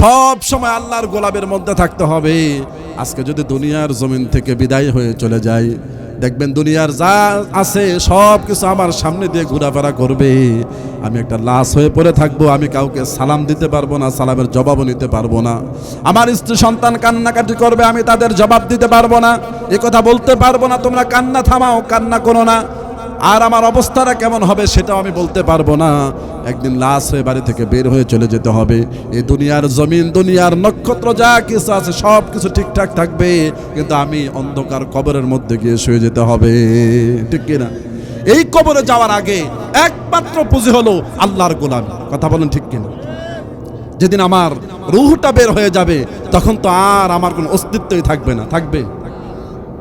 সব সময় আল্লাহর গোলাপের মধ্যে থাকতে হবে। আজকে যদি দুনিয়ার জমিন থেকে বিদায় হয়ে চলে যায় দেখবেন দুনিয়ার যা আছে সব কিছু আমার সামনে দিয়ে ঘোরাফেরা করবে। আমি একটা লাশ হয়ে পড়ে থাকব, আমি কাউকে সালাম দিতে পারব না, সালামের জবাবও নিতে পারব না। আমার স্ত্রী সন্তান কান্নাকাটি করবে, আমি তাদের জবাব দিতে পারব না। এ কথা বলতে পারব না, তোমরা কান্না থামাও, কান্না করো না। আর আমার অবস্থাটা কেমন হবে সেটাও আমি বলতে পারব না। একদিন লাশ হয়ে বাড়ি থেকে বের হয়ে চলে যেতে হবে। এই দুনিয়ার জমিন, দুনিয়ার নক্ষত্র যা কিছু আছে, সব কিছু ঠিকঠাক থাকবে। কিন্তু আমি অন্ধকার কবরের মধ্যে গিয়ে শুয়ে যেতে হবে। ঠিক কিনা? এই কবরে যাওয়ার আগে একমাত্র পুঁজি হলো আল্লাহর গোলাম। কথা বলেন ঠিক কিনা? যেদিন আমার রুহটা বের হয়ে যাবে, তখন তো আর আমার কোনো অস্তিত্বই থাকবে না। থাকবে?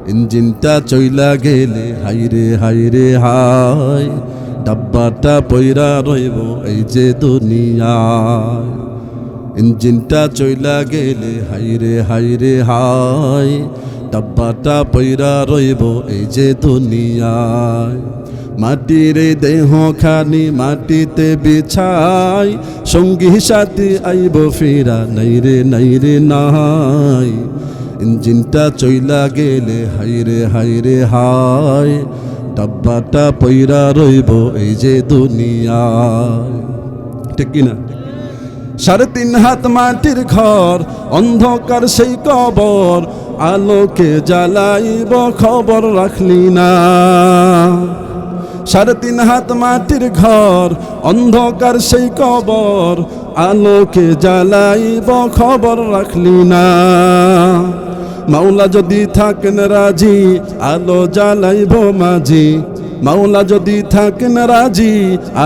ইঞ্জিনটা চইলা গেলে, হাইরে হাইরে, হাই। ডাব্বাটা পইরা রইব এই যে দুনিয়ায়। ইঞ্জিনটা চইলা গেলে, হাইরে হাইরে, হাই। ডাব্বাটা পইরা রইব এই যে দুনিয়ায়। মাটির দেহ খানি মাটিতে বিছাই, সঙ্গী সাথী আইব ফিরা নাইরে নাইরে নাই। ইঞ্জিনটা চইলা গেলে, হাইরে হাইরে, হাই, ডাব্বাটা পইরা রইব এই যে দুনিয়ায়। ঠিক কিনা? সাড়ে তিন হাত মাটির ঘর, অন্ধকার সেই কবর, আলোকে জ্বালাইব খবর রাখলি না। সাড়ে তিন হাত মাটির ঘর, অন্ধকার সেই কবর, আলোকে জ্বালাইব খবর রাখলি না। মাওলা যদি থাকেন রাজি, আলো জ্বালাইব মাঝি। মাওলা যদি থাকেন রাজি,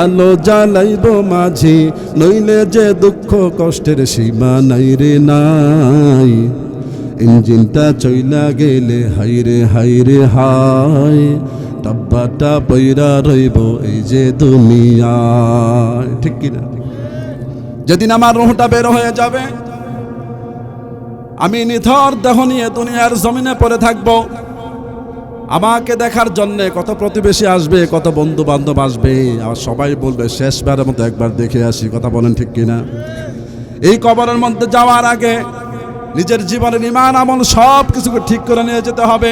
আলো জ্বালাইব মাঝি। নইলে যে দুঃখ কষ্টের সীমা নাই রে নাই। ইঞ্জিনটা চইলা গেলে হাইরে হাইরে হাই ডাব্বাটা পইরা রইব এই যে দুনিয়ায়। ঠিক কিনা? যেদিন আমার রোহটা বের হয়ে যাবে, আমি নিথর দেহ নিয়ে দুনিয়ার জমিনে পড়ে থাকব। আমাকে দেখার জন্য কত প্রতিবেশী আসবে, কত বন্ধু বান্ধব আসবে। আর সবাই বলবে, শেষবারের মতো একবার দেখে আসি। কথা বলেন ঠিক কিনা? এই কবরের মধ্যে যাওয়ার আগে নিজের জীবনের ইমান আমল সব কিছুকে ঠিক করে নিয়ে যেতে হবে।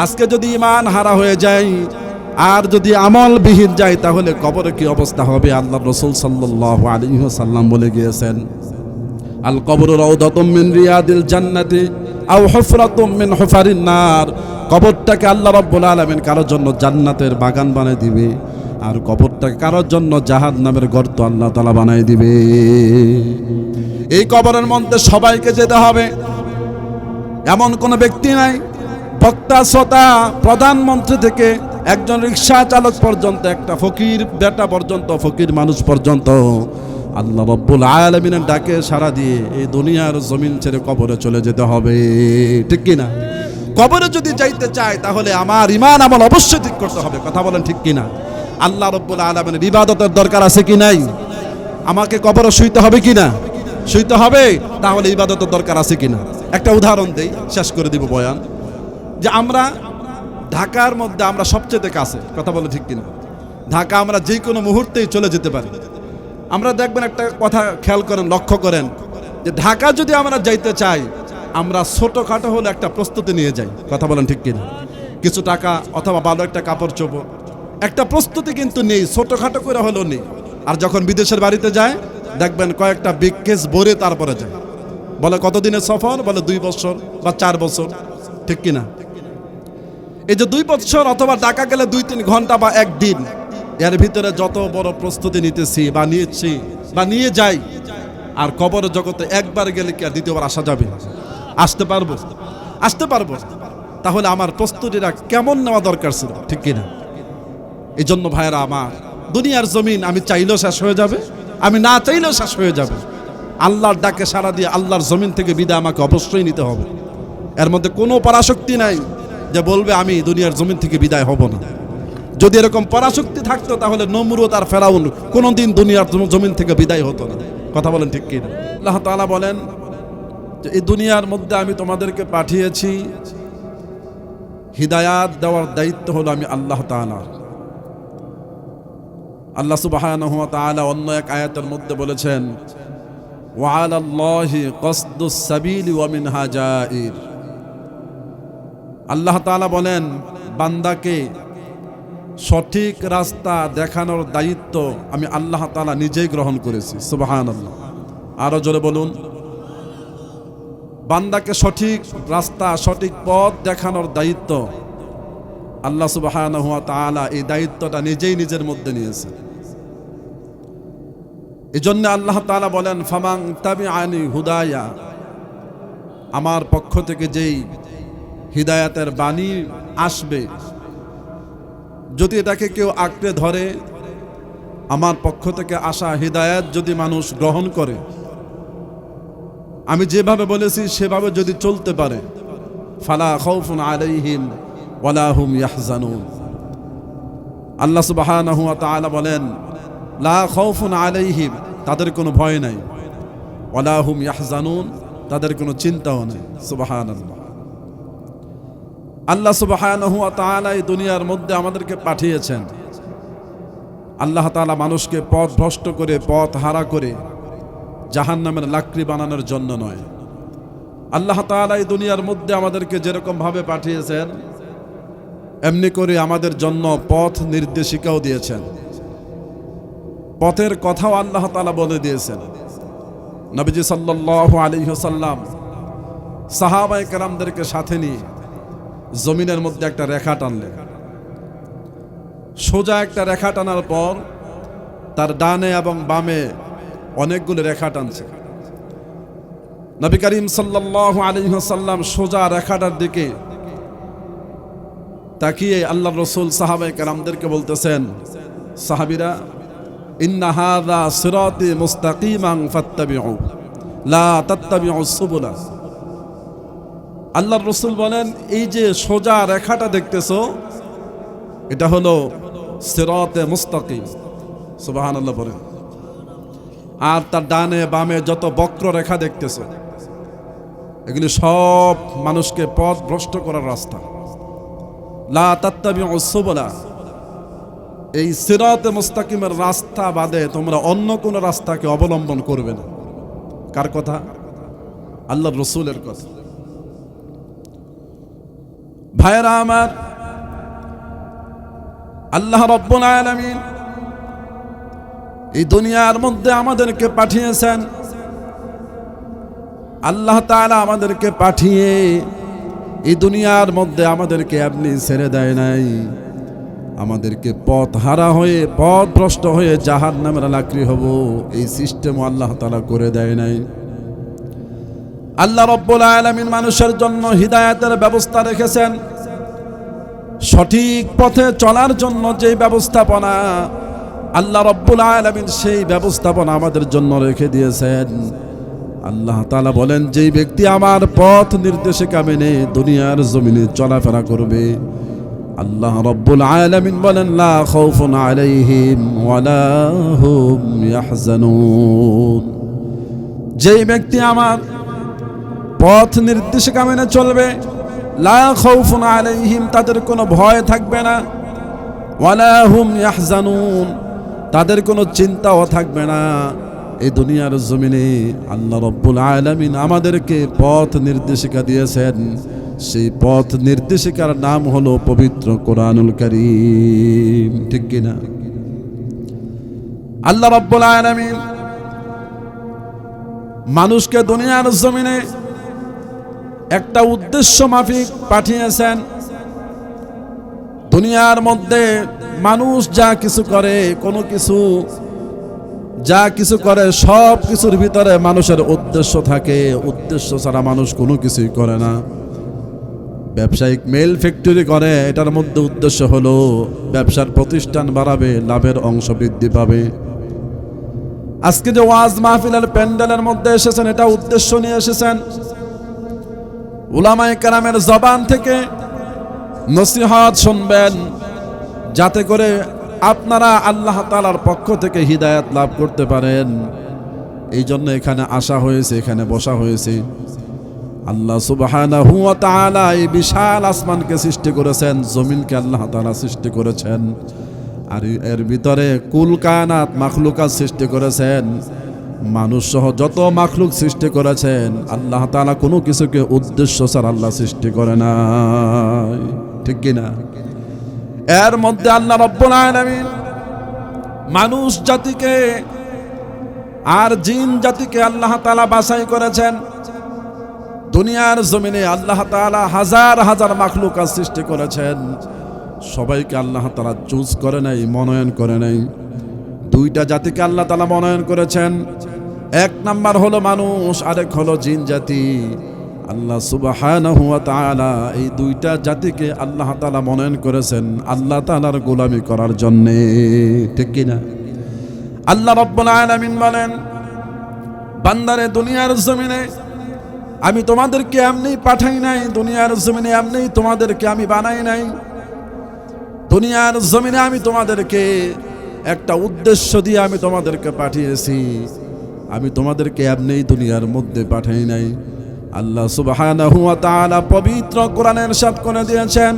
আজকে যদি ইমান হারা হয়ে যায়, আর যদি আমল বিহীন যায়, তাহলে কবরে কি অবস্থা হবে? আল্লাহ রসুল সাল্লাহ আলী সাল্লাম বলে গিয়েছেন, আল কবর রৌদাতুম মিন রিয়াদিল জান্নাতি আও হুফরাতুম মিন হুফারিন নার। কবরটাকে আল্লাহ রাব্বুল আলামিন কারোর জন্য জান্নাতের বাগান বানায় দিবে, আর কবরটাকে কারোর জন্য জাহাদ নামের গর্ত আল্লাহ তালা বানায় দিবে। এই কবরের মধ্যে সবাইকে যেতে হবে। এমন কোনো ব্যক্তি নাই বক্তা, শ্রোতা, প্রধানমন্ত্রী থেকে একজন রিক্সা চালক পর্যন্ত, একটা ফকির বেটা পর্যন্ত, ফকির মানুষ পর্যন্ত আল্লাহ রব্বুল আলমিনের ডাকে সারা দিয়ে এই দুনিয়ার জমিন ছেড়ে কবরে চলে যেতে হবে। ঠিক কিনা কবরে যদি যাইতে চায়, তাহলে আমার ইমান আমল অবশ্যই ঠিক করতে হবে। কথা বলেন ঠিক কিনা আল্লাহ রব্বুল আলমিনের ইবাদতের দরকার আছে কি নাই? আমাকে কবরে শুইতে হবে কি না? শুইতে হবে? তাহলে ইবাদতের দরকার আছে কিনা একটা উদাহরণ দেই, শেষ করে দিব বয়ান। যে আমরা ঢাকার মধ্যে আমরা সবচেয়ে কাছে, কথা বলে ঠিক কিনা? ঢাকা আমরা যে কোনো মুহূর্তেই চলে যেতে পারি। আমরা দেখবেন একটা কথা খেয়াল করেন, লক্ষ্য করেন, যে ঢাকা যদি আমরা যাইতে চাই, আমরা ছোটোখাটো হলে একটা প্রস্তুতি নিয়ে যাই, কথা বলেন ঠিক কিনা? কিছু টাকা অথবা ভালো একটা কাপড় চোপড়। একটা প্রস্তুতি কিন্তু নেই, ছোটোখাটো করে হলেও নেই। আর যখন বিদেশের বাড়িতে যায়, দেখবেন কয়েকটা বিগ কেস ভরে তারপরে যায়। বলে কতদিনের সফর? বলে দুই বছর বা চার বছর। ঠিক কিনা? এই যে দুই বছর অথবা টাকা গেলে দুই তিন ঘণ্টা বা একদিন এর ভিতরে যত বড় প্রস্তুতি নিতেছি বা নিয়েছি বা নিয়ে যাই, আর কবর জগতে একবার গেলে কি আর দ্বিতীয়বার আসা যাবে? আসতে পারব? আসতে পারব। তাহলে আমার প্রস্তুতিটা কেমন নেওয়া দরকার ছিল, ঠিক কিনা? এই জন্য ভাইয়েরা আমার, দুনিয়ার জমিন আমি চাইলেও শেষ হয়ে যাবে, আমি না চাইলেও শেষ হয়ে যাবে। আল্লাহর ডাকে সারা দিয়ে আল্লাহর জমিন থেকে বিদায় আমাকে অবশ্যই নিতে হবে। এর মধ্যে কোনো পরাশক্তি নাই। যে বলবে, আমি দুনিয়ার জমিন থেকে বিদায় হব না। যদি এরকম পরাশক্তি থাকতো, তাহলে নমরুদ আর ফেরাউন কোনোদিন দুনিয়ার জমিন থেকে বিদায় হতো না। কথা বলেন ঠিক কিনা? আল্লাহ তাআলা বলেন যে, এই দুনিয়ার মধ্যে আমি তোমাদেরকে পাঠিয়েছি। হিদায়াত দেওয়ার দায়িত্ব হলো আমি আল্লাহ তাআলার আল্লাহ তাআলা অন্য এক আয়াতের মধ্যে বলেছেন ওয়ালাল্লাহি কসদুস সাবিল ওয়া মিনহা জাইর। আল্লাহ তাআলা বলেন, বান্দাকে সঠিক রাস্তা দেখানোর দায়িত্ব আমি আল্লাহ তাআলা নিজেই গ্রহণ করেছি। সুবহানাল্লাহ। আরও জোরে বলুন। বান্দাকে সঠিক রাস্তা, সঠিক পথ দেখানোর দায়িত্ব আল্লাহ সুবাহান ওয়া তাআলা এই দায়িত্বটা নিজেই নিজের মধ্যে নিয়েছে। এই জন্য আল্লাহ তাআলা বলেন ফামাং তাবি আনি হুদায়া। আমার পক্ষ থেকে যেই হিদায়াতের বাণী আসবে। যদি এটাকে কেউ আঁকড়ে ধরে, আমার পক্ষ থেকে আসা হিদায়াত যদি মানুষ গ্রহণ করে, আমি যেভাবে বলেছি সেভাবে যদি চলতে পারে, ফালা খৌফুন আলাইহিম ওয়ালা হুম ইয়াহজানুন। আল্লাহ সুবহানাহু ওয়া তাআলা বলেন, লা খৌফুন আলাইহিম, তাদের কোনো ভয় নাই। ওয়ালা হুম ইয়াহজানুন, তাদের কোনো চিন্তাও নেই। সুবহানাল্লাহ। আল্লাহ ওয়া এই দুনিয়ার মধ্যে আমাদেরকে পাঠিয়েছেন। আল্লাহ তাআলা মানুষকে পথ ভ্রষ্ট করে, পথ হারা করে জাহান্নামের লাকড়ি বানানোর জন্য নয়। আল্লাহ তাআলা এই দুনিয়ার মধ্যে আমাদেরকে যেরকম ভাবে পাঠিয়েছেন, এমনি করে আমাদের জন্য পথ নির্দেশিকাও দিয়েছেন। পথের কথাও আল্লাহ তালা বলে দিয়েছেন। নবীজি সাল্লাল্লাহু আলাইহি ওয়াসাল্লাম সাহাবায়ে কেরামদেরকে সাথে নিয়ে জমিনের মধ্যে একটা রেখা টানলেন। সোজা একটা রেখা টানার পর তার ডানে এবং বামে অনেকগুলো রেখা টানছে। নবী করিম সাল্লাল্লাহু আলাইহি ওয়াসাল্লাম সোজা রেখাটার দিকে তাকিয়ে আল্লাহ রসুল সাহাবায়ে কেরামদেরকে বলতেছেন, সাহাবীরা, ইন্না হাযা সিরাতি মুস্তাকিমান ফাত্তাবিউ, লা তাত্তাবিউ সুবুলা। আল্লাহর রসুল বলেন, এই যে সোজা রেখাটা দেখতেছো, এটা হলো সিরাতে মুস্তাকিম। সুবহানাল্লাহ বলেন। আর তার ডানে বামে যত বক্র রেখা দেখতেছো, এগুলি সব মানুষকে পথ ভ্রষ্ট করার রাস্তা। লা তাত্তাবিউ সুবুলা, এই সিরাতে মুস্তাকিমের রাস্তা বাদে তোমরা অন্য কোন রাস্তাকে অবলম্বন করবে না। কার কথা? আল্লাহর রসুলের কথা। ভাইরা আমার, আল্লাহ রব্বুল আলামিন এই দুনিয়ার মধ্যে আমাদেরকে পাঠিয়েছেন। আল্লাহ তাআলা আমাদেরকে পাঠিয়ে এই দুনিয়ার মধ্যে আমাদেরকে আপনি ছেড়ে দেয় নাই। আমাদেরকে পথ হারা হয়ে পথ ভ্রষ্ট হয়ে জাহান নামের লাকড়ি হব, এই সিস্টেম আল্লাহ তালা করে দেয় নাই। আল্লাহ রব্বুল আলামিন মানুষের জন্য হিদায়াতের ব্যবস্থা রেখেছেন। সঠিক পথে চলার জন্য যে ব্যবস্থাপনা, আল্লাহ রব্বুল আলামিন সেই ব্যবস্থাপনা আমাদের জন্য রেখে দিয়েছেন। আল্লাহ তালা বলেন, যেই ব্যক্তি আমার পথ নির্দেশিকা মেনে দুনিয়ার জমিনে চলাফেরা করবে, আল্লাহ রব্বুল আলামিন বলেন যেই ব্যক্তি আমার পথ নির্দেশিকা মেনে চলবে। লা আলাইহিম, তাদের কোনো ভয় থাকবে না। তাদের কোনো চিন্তাও থাকবে না। এই দুনিয়ার জমিনে আল্লাহ রব্বুল আলামিন আমাদেরকে পথ নির্দেশিকা দিয়েছেন। সেই পথ নির্দেশিকার নাম হলো পবিত্র কোরআনুল কারীম। ঠিক কিনা? আল্লাহ রব্বুল আলামিন মানুষকে দুনিয়ার জমিনে একটা উদ্দেশ্য মাফিক পাঠিয়েছেন। দুনিয়ার মধ্যে মানুষ যা কিছু করে, কোনো কিছু, যা কিছু করে, সব কিছুর ভিতরে মানুষের উদ্দেশ্য থাকে। উদ্দেশ্য ছাড়া মানুষ কোনো কিছুই করে না। ব্যবসায়িক মেল ফ্যাক্টরি করে, এটার মধ্যে উদ্দেশ্য হলো ব্যবসার প্রতিষ্ঠান বাড়াবে, লাভের অংশ বৃদ্ধি পাবে। আজকে যে ওয়াজ মাহফিলের প্যান্ডেলের মধ্যে এসেছেন, এটা উদ্দেশ্য নিয়ে এসেছেন। উলামায়ে কেরামের জবান থেকে নসিহত শুনবেন, যাতে করে আপনারা আল্লাহ তালার পক্ষ থেকে হিদায়াত লাভ করতে পারেন। এই জন্য এখানে আসা হয়েছে, এখানে বসা হয়েছে। আল্লাহ সুবহানাহু ওয়া তাআলা এই বিশাল আসমানকে সৃষ্টি করেছেন, জমিনকে আল্লাহ তাআলা সৃষ্টি করেছেন। আর এর ভিতরে কুল কায়নাত মাখলুকাত সৃষ্টি করেছেন। মানুষ সহ যত মাখলুক সৃষ্টি করেছেন, আল্লাহ তাআলা কোনো কিছুকে উদ্দেশ্য ছাড়া আল্লাহ সৃষ্টি করে না ঠিক কিনা এর মধ্যে আল্লাহ রব্বুল মানুষ জাতিকে আর জিন জাতিকে আল্লাহ তালা বাছাই করেছেন। দুনিয়ার জমিনে আল্লাহ তাআলা হাজার হাজার মাখলুকাত সৃষ্টি করেছেন। সবাইকে আল্লাহ তালা চুজ করে নাই, মনোনয়ন করে নাই। দুইটা জাতিকে আল্লাহ তালা মনোনয়ন করেছেন। এক নাম্বার হলো মানুষ, আরেক হলো জিন জাতি। আল্লাহ সুবহানাহু ওয়া তাআলা এই দুইটা জাতিকে আল্লাহ তালা মনোনয়ন করেছেন আল্লাহ তাআলার গোলামি করার জন্য। ঠিক কি না? আল্লাহ রাব্বুল বলেন, বান্দারে দুনিয়ার জমিনে আমি তোমাদেরকে এমনি পাঠাই নাই, দুনিয়ার জমিনে এমনি তোমাদেরকে আমি বানাই নাই। দুনিয়ার জমিনে আমি তোমাদেরকে একটা উদ্দেশ্য দিয়ে আমি তোমাদেরকে পাঠিয়েছি। আমি তোমাদেরকে এমনি দুনিয়ার মধ্যে পাঠাই নাই আল্লাহ সুবহানাহু ওয়া তাআলা পবিত্র কোরআনের সাথ করে দিয়েছেন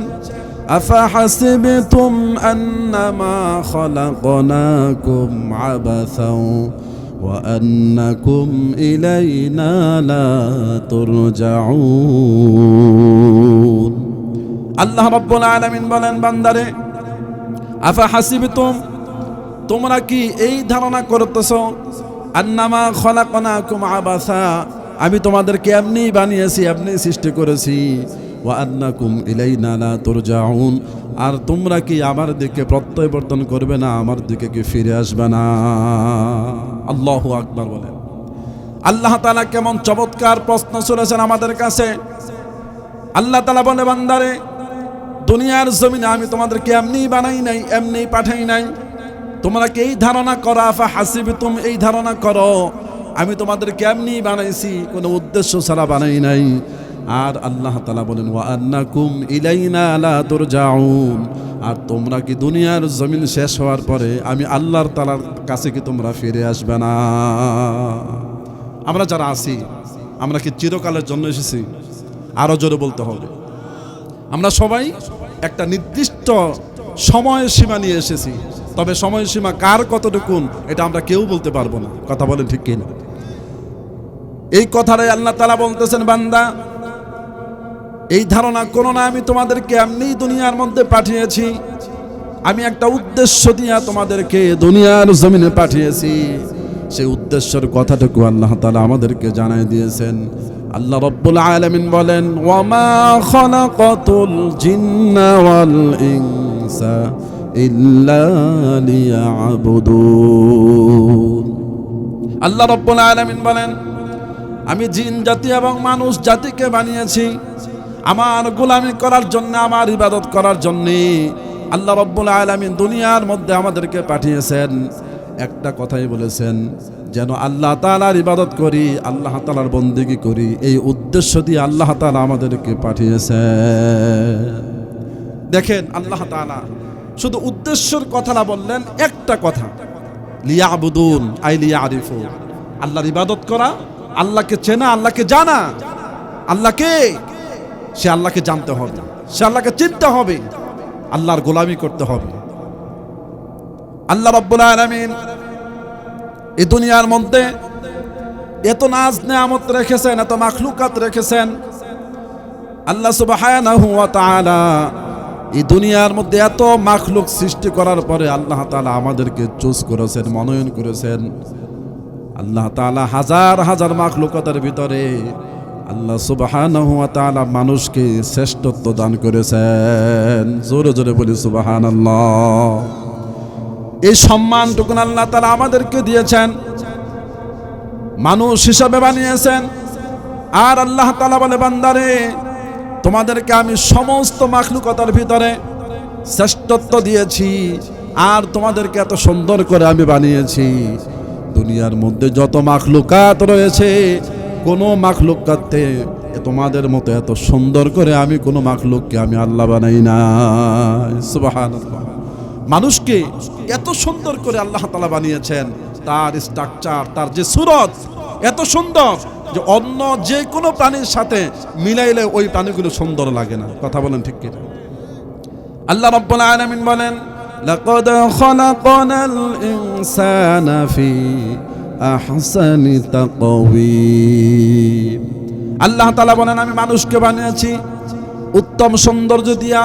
আফাহাসিবতুম আন্নামা খলাকনাকুম আবাসাও وأنكم إلينا لا ترجعون আল্লাহ রব্বুল আলামিন বলেন বান্দারে আফা হাসিবতুম তোমরা কি এই ধারণা করতেছ আন্নামা খলাকনাকুম আবাসা। আমি তোমাদেরকে এমনি বানিয়েছি এমনি সৃষ্টি করেছি। ওয়া আন্নাকুম ইলাইনা লা তুরজাউন। আর তোমরা কি আমার দিকে প্রত্যাবর্তন করবে না, আমার দিকে কি ফিরে আসবে না? আল্লাহু আকবার বলেন আল্লাহ তালা কেমন চমৎকার প্রশ্ন ছুড়েছেন আমাদের কাছে। আল্লাহ তালা বলে, বান্দারে, দুনিয়ার জমিনে আমি তোমাদেরকে এমনি বানাই নাই এমনি পাঠাই নাই। তোমরা কি এই ধারণা করো আফা হাসিবি তুমি এই ধারণা করো। আমি তোমাদের কেমনি বানাইছি, কোনো উদ্দেশ্য ছাড়া বানাই নাই। আর আল্লাহ তালা বলেন, ওয়া আন্নাকুম ইলাইনা লা তুরজাউন। আর তোমরা কি দুনিয়ার জমিন শেষ হওয়ার পরে আমি আল্লাহর তালার কাছে কি তোমরা ফিরে আসবে না? আমরা যারা আছি, আমরা কি চিরকালের জন্য এসেছি? আরও জোরে বলতে হবে। আমরা সবাই একটা নির্দিষ্ট সময় সীমা নিয়ে এসেছি। তবে সময়সীমা কার কতটুকুন, এটা আমরা কেউ বলতে পারব না। কথা বলেন ঠিক কিনা? এই কথাটাই আল্লাহ তালা বলতেছেন, বান্দা, এই ধারণা করো না, আমি তোমাদেরকে এমনি দুনিয়ার মধ্যে পাঠিয়েছি। আমি একটা উদ্দেশ্য দিয়া তোমাদেরকে দুনিয়ার জমিনে পাঠিয়েছি। সেই উদ্দেশ্যের কথাটুকু আল্লাহ তালা আমাদেরকে জানাই দিয়েছেন। আল্লাহ রব্বুল আলামিন বলেন ওয়ামা খলাকাতুল জিন্না ওয়াল ইনসা। ইল্লা লিয়াবুদুন। আল্লাহ রব্বুল আলামিন বলেন, আমি জিন, জাতি এবং মানুষ জাতিকে বানিয়েছি। আমার গোলামি করার জন্য, আমার ইবাদত করার জন্য আল্লাহ রব্বুল আলামিন দুনিয়ার মধ্যে আমাদেরকে পাঠিয়েছেন। একটা কথাই বলেছেন, যেন আল্লাহ তালার ইবাদত করি, আল্লাহ তালার বন্দিগি করি, এই উদ্দেশ্য দিয়ে আল্লাহ তালা আমাদেরকে পাঠিয়েছেন। দেখেন, আল্লাহ তালা শুধু উদ্দেশ্যর কথা না বললেন, একটা কথা। লিয়া আই লিয়া আল্লাহর ইবাদত করা, আল্লাহকে চেনা, আল্লাহকে জানা। আল্লাহকে, সে আল্লাহকে জানতে হবে। সে আল্লাহকে চিনতে হবে। আল্লাহর গোলামি করতে হবে। আল্লাহ রব্বুল আলামিন এই দুনিয়ার মধ্যে এত নাজ নেয়ামত রেখেছেন, এত মাখলুকাত রেখেছেন। আল্লাহ তাআলা এই দুনিয়ার মধ্যে এত মাখলুক সৃষ্টি করার পরে আল্লাহ তাআলা আমাদেরকে চুজ করেছেন, মনোনয়ন করেছেন। আল্লাহ তাআলা হাজার হাজার মাখলুকতার ভিতরে আল্লাহ তাআলা মানুষকে শ্রেষ্ঠত্ব দান করেছেন। জোরে জোরে বলি সুবহানাল্লাহ। এই সম্মানটুকুন আল্লাহ তালা আমাদেরকে দিয়েছেন, মানুষ হিসাবে বানিয়েছেন। আর আল্লাহ তালা বলে, বান্দারে তোমাদেরকে আমি সমস্ত মাখলুকতার ভিতরে শ্রেষ্ঠত্ব দিয়েছি, আর তোমাদেরকে এত সুন্দর করে আমি বানিয়েছি। দুনিয়ার মধ্যে যত মাখলুকাত রয়েছে, কোনো মাখলুকাতে তোমাদের মতো এত সুন্দর করে আমি কোনো মাখলুককে আমি আল্লাহ বানাই না। সুবহানাল্লাহ। মানুষকে এত সুন্দর করে আল্লাহ তালা বানিয়েছেন, তার স্ট্রাকচার তার যে সুরত, এত সুন্দর। যে অন্য যে কোনো প্রাণীর সাথে মিলাইলে ওই প্রাণীগুলো সুন্দর লাগে না কথা বলেন ঠিক কিনা আল্লাহ রব্বুল আলামিন বলেন لقد خلقنا الإنسان في أحسن تقويم আল্লাহ তালা বলেন আমি মানুষকে বানিয়েছি উত্তম সৌন্দর্য দিয়া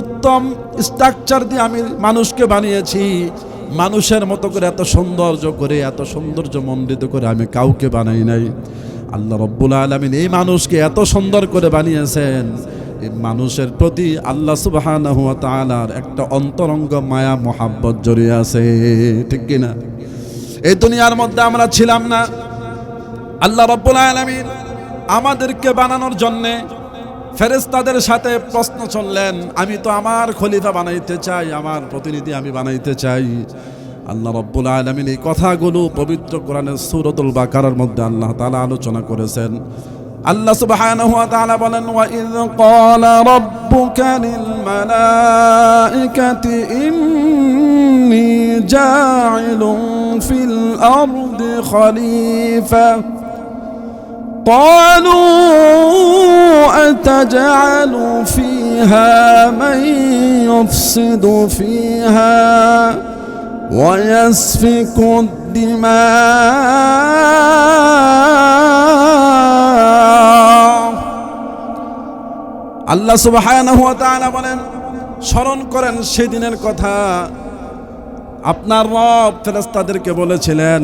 উত্তম স্ট্রাকচার দিয়ে আমি মানুষকে বানিয়েছি মানুষের মতো করে এত সৌন্দর্য করে এত সৌন্দর্য মণ্ডিত করে আমি কাউকে বানাই নাই আল্লাহ রব্বুল আলমিন এই মানুষকে এত সুন্দর করে বানিয়েছেন। এই মানুষের প্রতি আল্লাহ সুবাহানাহু ওয়া একটা অন্তরঙ্গ মায়া, মোহাব্বত জড়িয়ে আছে। ঠিক কিনা? এই দুনিয়ার মধ্যে আমরা ছিলাম না। আল্লাহ রব্বুল আলমিন আমাদেরকে বানানোর জন্যে ফেরেস্তাদের সাথে প্রশ্ন চললেন, আমি তো আমার খলিফা বানাইতে চাই, আমার প্রতিনিধি আমি বানাইতে চাই। আল্লাহ রব্বুল আলমিন এই কথাগুলো পবিত্র কোরআনের সুরতুল বাকারার মধ্যে আল্লাহ তাআলা আলোচনা করেছেন আল্লাহ সুবহানাহু ওয়া তাআলা বলেন ওয়া ইয ক্বালা রাব্বুকা লিল মালাইকাতি ইন্নী জাইলুন ফিল আরদি খলিফা قالوا أتجعل فيها من يفسد فيها ويسفك الدماء আল্লাহ সুবহানাহু ওয়া তাআলা বলেন স্মরণ করেন সেদিনের কথা আপনার রব ফেরেশতাদেরকে বলেছিলেন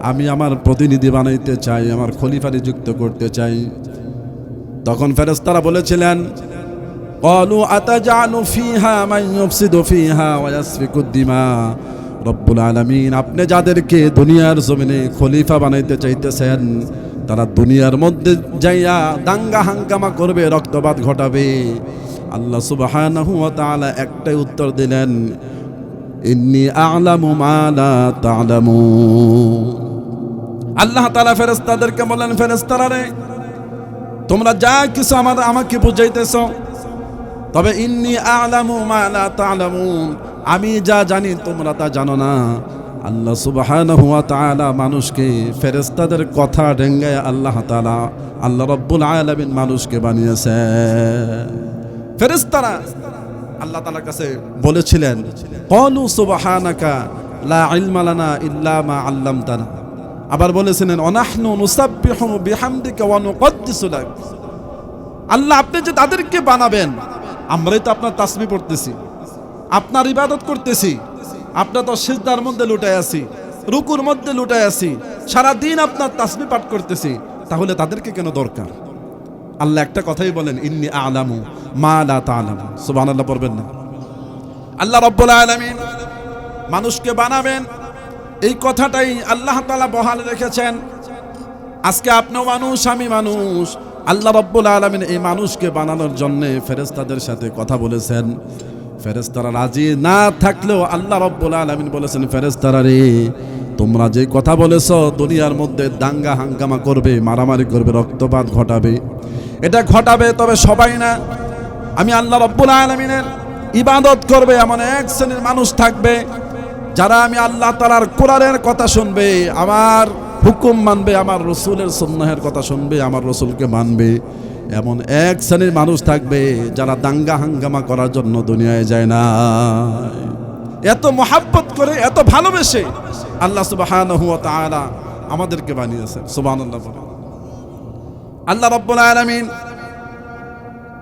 আমি আমার প্রতিনিধি বানাইতে চাই আমার খলিফা নিযুক্ত করতে চাই তখন ফেরেশতারা বলেছিলেন قالوا أتجعل فيها من يفسد فيها ويسفك الدماء রব্বুল আলামিন, আপনি যাদেরকে দুনিয়ার জমিনে খলিফা বানাইতে চাইতেছেন, তারা দুনিয়ার মধ্যে যাইয়া দাঙ্গা হাঙ্গামা করবে, রক্তপাত ঘটাবে। আল্লাহ ওয়া একটাই উত্তর দিলেন, ইন্নি আ'লামু আল্লাহ তাআলা ফেরেশতাদেরকে বলেন ফেরেশতারা রে, তোমরা যা কিছু আমার, আমাকে বুঝাইতেছ তবে ইন্নি আ'লামু মা লা তা'লামুন। আমি যা জানি তোমরা তা জানো না। আল্লাহ সুবহানাহু ওয়া তাআলা মানুষকে, ফেরেশতাদের কথা ডেঙ্গায় আল্লাহ তাআলা আল্লাহ রব্বুল আলামিন মানুষকে বানিয়েছে। ফেরেশতারা আল্লাহ তাআলার কাছে বলেছিলেন ক্বালু সুবাহানাকা লা ইলমা লানা ইল্লা মা আল্লামতানা। আবার বলেছিলেন অনাহনু নুসাব্বিহু বিহামদিকা ওয়া নুকদ্দিসু লাক। আল্লাহ, আপনি যে তাদেরকে বানাবেন আমরাই তো আপনার তাসমি পড়তেছি। আপনার ইবাদত করতেছি। আপনার তো সিজদার মধ্যে লুটায় আছি, রুকুর মধ্যে লুটায় আছি সারা দিন আপনার তাসমি পাঠ করতেছি, তাহলে তাদেরকে কেন দরকার? আল্লাহ একটা কথাই বলেন, ইন্নি আলামু মা লা তাআলামু সুবহানাল্লাহ পড়বেন না। আল্লাহ রাব্বুল আলামিন মানুষকে বানাবেন। এই কথাটাই আল্লাহ তাআলা বহাল রেখেছেন। আজকে আপনিও মানুষ, আমি মানুষ। আল্লাহ রব্বুল আলমিন এই মানুষকে বানানোর জন্যে ফেরেস্তাদের সাথে কথা বলেছেন। ফেরেস্তারা রাজি না থাকলেও আল্লাহ রব্বুল আলমিন বলেছেন ফেরেস্তারা রে, তোমরা যে কথা বলেছ, দুনিয়ার মধ্যে দাঙ্গা হাঙ্গামা করবে, মারামারি করবে, রক্তপাত ঘটাবে। এটা ঘটাবে তবে সবাই না। আমি আল্লাহ রব্বুল আলমিনের ইবাদত করবে, এমন এক শ্রেণির মানুষ থাকবে, যারা আমি আল্লাহ তালার কোরআনের কথা শুনবে। আমার হুকুম মানবে, আমার রসুলের সন্ন্যাহের কথা শুনবে, আমার রসুলকে মানবে। এমন এক শ্রেণির মানুষ থাকবে যারা দাঙ্গা হাঙ্গামা করার জন্য দুনিয়ায় যায় না। এত মহাব্বত করে, এত ভালোবেসে আল্লাহ সুবহানাহু ওয়া তাআলা আমাদেরকে সুবহানাল্লাহ বলেন। আল্লাহ রাব্বুল আলামিন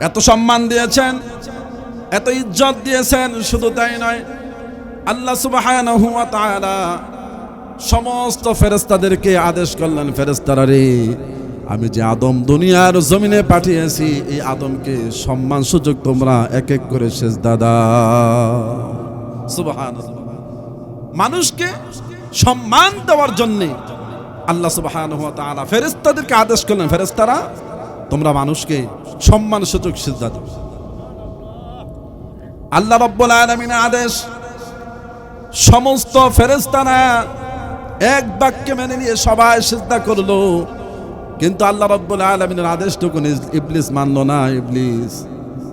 এত সম্মান দিয়েছেন, এত ইজ্জত দিয়েছেন, শুধু তাই নয়, আল্লাহ সুবহানাহু ওয়া তাআলা সমস্ত ফেরেস্তাদেরকে আদেশ করলেন ফেরেস্তারা রে, আমি যে আদম দুনিয়ার জমিনে পাঠিয়েছি, এই আদমকে সম্মান সুযোগ তোমরা এক এক করে শেষ দাদা মানুষকে সম্মান দেওয়ার জন্যে আল্লাহ সুবাহান তাআলা ফেরেস্তাদেরকে আদেশ করলেন ফেরেস্তারা তোমরা মানুষকে সম্মান সুযোগ সিজদা দাও। আল্লাহ রব্বুল আলমিনের আদেশ, সমস্ত ফেরেস্তারা এক বাক্যে মেনে নিয়ে সবাই সিজদা করল। কিন্তু আল্লাহ রব্বুল আলমিনের আদেশটুকু ইবলিস মানলো না, ইবলিস।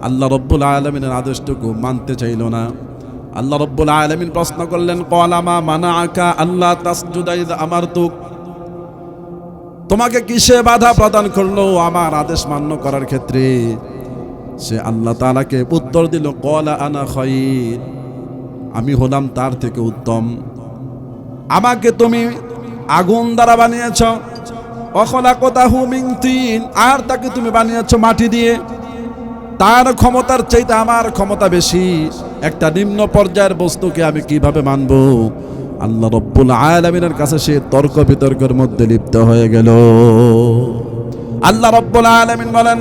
আল্লাহ রব্বুল আলমিনের আদেশটুকু মানতে চাইল না। আল্লাহ রব্বুল আলমিন প্রশ্ন করলেন কলামা মানা আঁকা আল্লাহ আমার তুক তোমাকে কিসে বাধা প্রদান করল? আমার আদেশ মান্য করার ক্ষেত্রে। সে আল্লাহ তালাকে উত্তর দিল, কলা আনা খয়ির। আমি হলাম তার থেকে উত্তম। আমাকে তুমি আগুন দ্বারা বানিয়েছ। অখলাকতাহু মিন তিন, আর তাকে তুমি বানিয়েছ মাটি দিয়ে। তার ক্ষমতার চাইতে আমার ক্ষমতা বেশি। একটা নিম্ন পর্যায়ের বস্তুকে আমি কীভাবে মানব? আল্লাহ রব্বুল আলামিনের কাছে সে তর্ক বিতর্কের মধ্যে লিপ্ত হয়ে গেল। আল্লাহ রব্বুল আলামিন বলেন,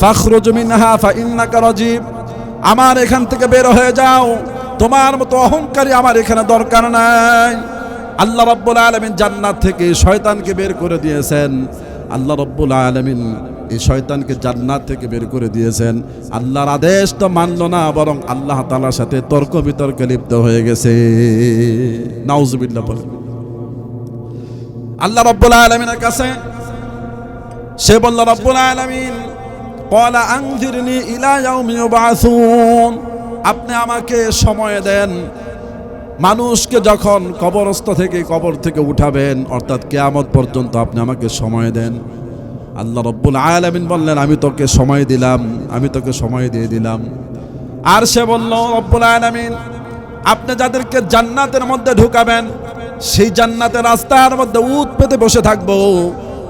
ফাখরুজ মিনহা, ফা ইন্নাকা রাজীব। আমার এখান থেকে বের হয়ে যাও। তোমার মতো অহংকারী আমার এখানে দরকার নাই। আল্লাহ রব্বুল আলামিন জান্নাত থেকে শয়তানকে বের করে দিয়েছেন। আল্লাহ রব্বুল আলামিন এই শয়তানকে জান্নাত থেকে বের করে দিয়েছেন। আল্লাহর আদেশ তো মানল না, বরং আল্লাহ তাআলার সাথে তর্ক বিতর্কে লিপ্ত হয়ে গেছে। নাউজুবিল্লাহ বলেন। আল্লাহ রব্বুল আলামিনের কাছে সে বলল, রব্বুল আলমিন কলা আংজিরনি ইলা ইয়াউমি ইউবাসুন। আপনি আমাকে সময় দেন। মানুষকে যখন কবরস্থ থেকে কবর থেকে উঠাবেন, অর্থাৎ কেয়ামত পর্যন্ত আপনি আমাকে সময় দেন। আল্লাহ রব্বুল আলামিন বললেন, আমি তোকে সময় দিলাম, আমি তোকে সময় দিয়ে দিলাম। আর সে বলল, রব্বুল আলামিন, আপনি যাদেরকে জান্নাতের মধ্যে ঢুকাবেন, সেই জান্নাতের রাস্তার মধ্যে উত পেতে বসে থাকব।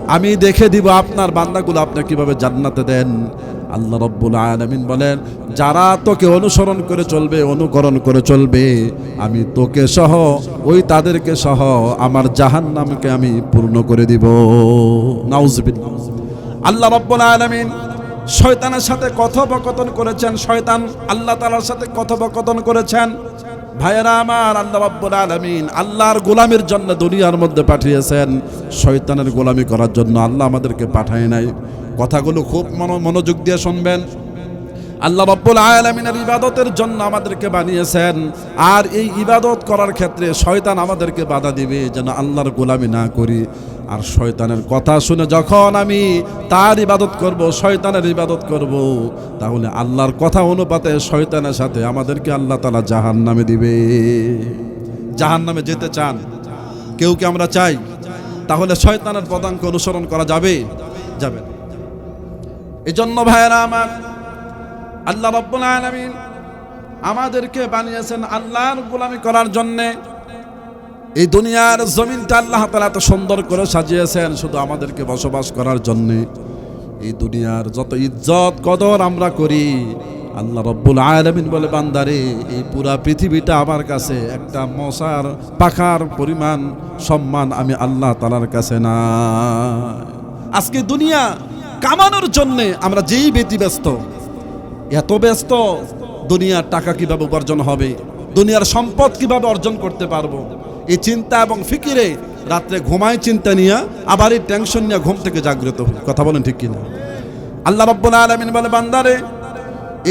আমি দেখে দিব আপনার বান্দাগুলো আপনি কীভাবে জান্নাতে দেন। আল্লাহ রব্বুল আলমিন বলেন, যারা তোকে অনুসরণ করে চলবে, অনুকরণ করে চলবে, আমি তোকে সহ, ওই তাদেরকে সহ আমার জাহান নামকে আমি পূর্ণ করে দিব। নাউজবিন আল্লাহ রব্বুল আলমিন শয়তানের সাথে কথোপকথন করেছেন, শয়তান আল্লাহ তালার সাথে কথোপকথন করেছেন। ভাইয়েরা আমার আল্লাহ রাব্বুল আলামিন আল্লাহর গোলামির জন্য দুনিয়ার মধ্যে পাঠিয়েছেন। শয়তানের গোলামি করার জন্য আল্লাহ আমাদেরকে পাঠায় নাই। কথাগুলো খুব মনো- মনোযোগ দিয়ে শুনবেন। আল্লাহ রব্বুল আলামিনের ইবাদতের জন্য আমাদেরকে বানিয়েছেন। আর এই ইবাদত করার ক্ষেত্রে শয়তান আমাদেরকে বাধা দিবে যেন আল্লাহর গোলামি না করি। আর শয়তানের কথা শুনে যখন আমি তার ইবাদত করব, শয়তানের ইবাদত করব, তাহলে আল্লাহর কথা অনুপাতে শয়তানের সাথে আমাদেরকে আল্লাহ তালা জাহান নামে দিবে। জাহান নামে যেতে চান। কেউ কি আমরা চাই? তাহলে শয়তানের পদাঙ্ক অনুসরণ করা যাবে? যাবে। এই জন্য ভাইয়েরা আমার, আল্লাহ রব্বুল আলামিন আমাদেরকে বানিয়েছেন আল্লাহর গোলামি করার জন্যে এই দুনিয়ার জমিনটা আল্লাহ তালা এত সুন্দর করে সাজিয়েছেন শুধু আমাদেরকে বসবাস করার জন্যে। এই দুনিয়ার যত ইজ্জত, কদর আমরা করি, আল্লাহ রব্বুল আলামিন বলে, বান্দারে, এই পুরা পৃথিবীটা আমার কাছে একটা মশার পাখার পরিমাণ সম্মান আমি আল্লাহ তালার কাছে না আজকে দুনিয়া কামানোর জন্যে আমরা যেই ব্যতিব্যস্ত, এত ব্যস্ত, দুনিয়ার টাকা কীভাবে উপার্জন হবে, দুনিয়ার সম্পদ কীভাবে অর্জন করতে পারব এই চিন্তা এবং ফিকিরে রাত্রে ঘুমায় চিন্তা নিয়ে, আবার এই টেনশন নিয়ে ঘুম থেকে জাগ্রত কথা বলেন ঠিক কিনা? আল্লাহ রব্বুল আলামিন বলে, বান্দারে,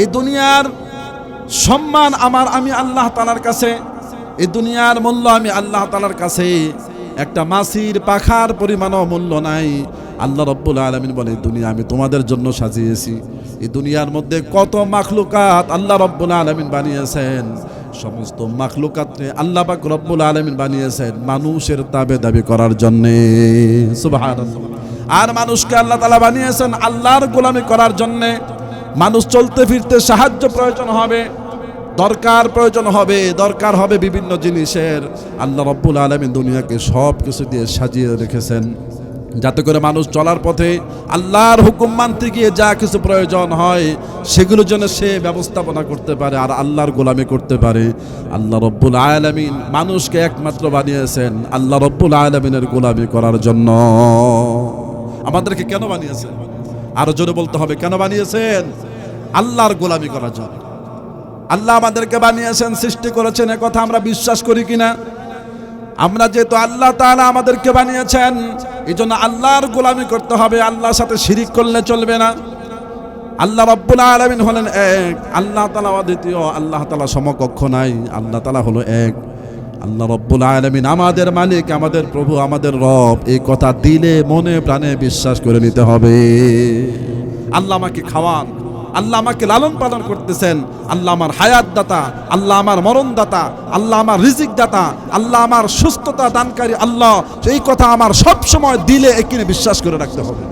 এই দুনিয়ার সম্মান আমার, আমি আল্লাহ তালার কাছে, এই দুনিয়ার মূল্য আমি আল্লাহ তালার কাছে। একটা মাসির পাখার পরিমাণও মূল্য নাই। আল্লাহ রব্বুল আলমিন বলে দুনিয়া আমি তোমাদের জন্য সাজিয়েছি। এই দুনিয়ার মধ্যে কত মাখলুকাত আল্লাহ রব্বুল আলমিন বানিয়েছেন। সমস্ত মাখলুকাত আল্লাহ পাক রব্বুল আলমিন বানিয়েছেন মানুষের তাবে দাবি করার জন্যে। আর মানুষকে আল্লাহ তালা বানিয়েছেন আল্লাহর গোলামি করার জন্যে। মানুষ চলতে ফিরতে সাহায্য প্রয়োজন হবে, দরকার প্রয়োজন হবে, দরকার হবে বিভিন্ন জিনিসের। আল্লাহ রব্বুল আলমিন দুনিয়াকে সব কিছু দিয়ে সাজিয়ে রেখেছেন। যাতে করে মানুষ চলার পথে আল্লাহর হুকুম মানতে গিয়ে যা কিছু প্রয়োজন হয়, সেগুলোর যেন সে ব্যবস্থাপনা করতে পারে আর আল্লাহর গোলামি করতে পারে। আল্লাহ রব্বুল আলমিন মানুষকে একমাত্র বানিয়েছেন আল্লাহ রব্বুল আলমিনের গোলামি করার জন্য। আমাদেরকে কেন বানিয়েছেন? আরও জোরে বলতে হবে, কেন বানিয়েছেন? আল্লাহর গোলামি করার জন্য। আল্লাহ আমাদেরকে বানিয়েছেন, সৃষ্টি করেছেন কথা আমরা বিশ্বাস করি কিনা? আমরা যেহেতু আল্লাহ তাআলা আমাদেরকে বানিয়েছেন এই জন্য আল্লাহর গোলামি করতে হবে, আল্লাহর সাথে শিরিক করলে চলবে না। আল্লাহ রব্বুল আলামিন হলেন এক, আল্লাহ তালা অদ্বিতীয়, আল্লাহ তালা সমকক্ষ নাই, আল্লাহ তালা হলো এক। আল্লাহ রব্বুল আলামিন আমাদের মালিক, আমাদের প্রভু, আমাদের রব, এই কথা দিলে মনে প্রাণে বিশ্বাস করে নিতে হবে। আল্লাহ আমাকে খাওয়ান আল্লাহ আমাকে লালন পালন করতেছেন। আল্লাহ আমার হায়াত দাতা আল্লাহ আমার মরণ দাতা আল্লাহ আমার রিজিক দাতা আল্লাহ আমার সুস্থতা দানকারী আল্লাহ। এই কথা আমার সব সময় দিলে একিনে বিশ্বাস করে রাখতে হবে।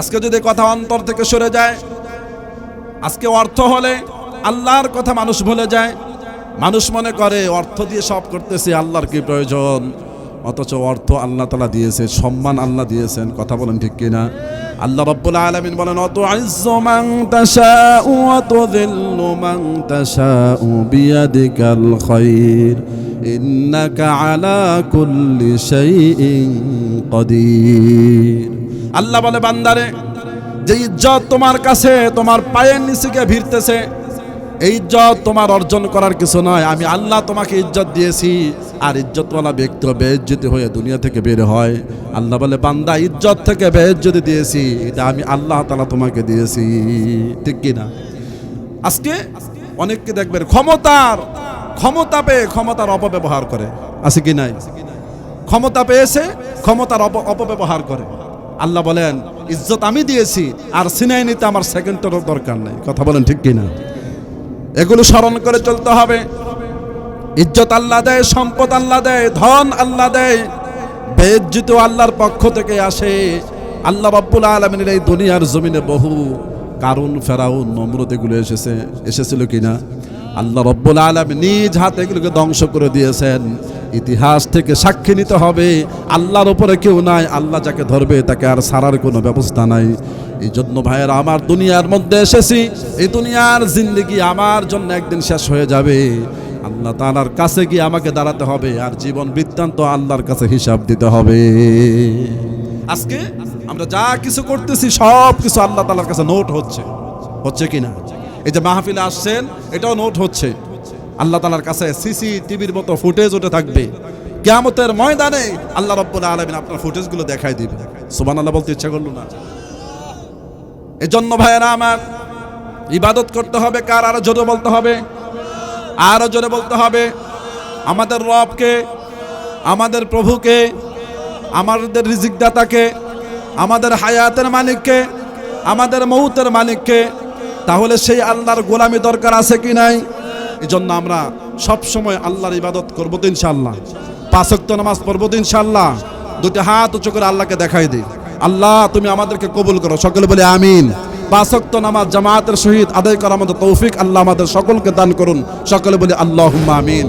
আজকে যদি কথা অন্তর থেকে সরে যায়, আজকে অর্থ হলে আল্লাহর কথা মানুষ ভুলে যায়। মানুষ মনে করে, অর্থ দিয়ে সব করতেছি, আল্লাহর কি প্রয়োজন? অথচ অর্থ আল্লাহ তালা দিয়েছে, সম্মান আল্লাহ দিয়েছেন, কথা বলেন ঠিক কিনা? আল্লাহ রব্বুল আলামিন বলেন, অত মান মান বিয়াদিকাল খায়র ইন্নাকা আলা কুল্লি আল্লাহ বলে, বান্দারে, যে ইজ্জত তোমার কাছে, তোমার পায়ের নিচে গিয়ে ভিড়তেছে ইজ্জত তোমার অর্জন করার কিছু নয়। আমি আল্লাহ তোমাকে ইজ্জত দিয়েছি। আর ইজ্জতওয়ালা ব্যক্তি বেজ্জতি হয়ে দুনিয়া থেকে বের হয়। আল্লাহ বলে, বান্দা, ইজ্জত থেকে বেজ্জতি দিয়েছি। এটা আমি আল্লাহ তালা তোমাকে দিয়েছি। ঠিক কি না? আজকে অনেককে দেখবেন ক্ষমতার, ক্ষমতা পেয়ে ক্ষমতার অপব্যবহার করে। আছে কি নাই? ক্ষমতা পেয়েছে, ক্ষমতার অপ- অপব্যবহার করে। আল্লাহ বলেন, ইজ্জত আমি দিয়েছি, আর সিনাই নিতে আমার সেকেন্ডেরও দরকার নেই। কথা বলেন ঠিক কিনা এগুলো স্মরণ করে চলতে হবে। ইজ্জত আল্লাহ দেয়, সম্পদ আল্লাহ দেয়, ধন আল্লাহ দেয়। বেজ্জিত আল্লাহর পক্ষ থেকে আসে। আল্লাহ রব্বুল আলমিনের এই দুনিয়ার জমিনে বহু কারণ ফেরাউন, নমরুদ এগুলো এসেছে। এসেছিল কিনা? আল্লাহ রব্বুল আলম নিজ হাতে এগুলোকে ধ্বংস করে দিয়েছেন। ইতিহাস থেকে সাক্ষী নিতে হবে। আল্লাহর উপরে কেউ নাই, আল্লাহ যাকে ধরবে তাকে আর সারার কোনো ব্যবস্থা নাই। এই জন্য ভাইয়েরা, আমার দুনিয়ার মধ্যে এসেছি। এই দুনিয়ার জিন্দগি আমার জন্য একদিন শেষ হয়ে যাবে। আল্লাহ তালার কাছে গিয়ে আমাকে দাঁড়াতে হবে আর জীবন বৃত্তান্ত আল্লাহর কাছে হিসাব দিতে হবে। আজকে আমরা যা কিছু করতেছি, সব কিছু আল্লাহ তালার কাছে নোট হচ্ছে। হচ্ছে কি না এই যে মাহফিলে আসছেন, এটাও নোট হচ্ছে। আল্লাহ তালার কাছে সিসি টিভির মতো ফুটেজ উঠে থাকবে। কেয়ামতের ময়দানে আল্লাহ রব্বুল আলমিন আপনার ফুটেজগুলো দেখাই দিবে। সুবান আল্লাহ বলতে ইচ্ছা করল না? এজন্য ভাইয়েরা আমার ইবাদত করতে হবে, কার আরও জোরে বলতে হবে? আরও জোরে বলতে হবে। আমাদের রবকে, আমাদের প্রভুকে, আমাদের রিজিকদাতাকে, আমাদের হায়াতের মালিককে, আমাদের মৌতের মালিককে, তাহলে সেই আল্লাহর গোলামি দরকার আছে কি নাই? এই জন্য আমরা সব সময় আল্লাহর ইবাদত করব তো ইনশাল্লাহ পাঁচক্ত নামাজ পড়ব তো ইনশাল্লাহ দুটি হাত উঁচু করে আল্লাহকে দেখাই দিই। আল্লাহ, তুমি আমাদেরকে কবুল করো। সকলে বলে আমিন। পাঁচক্ত নামাজ জামাতের সহিত আদায় করা আমাদের তৌফিক আল্লাহ আমাদের সকলকে দান করুন। সকলে বলে আল্লাহ আমিন।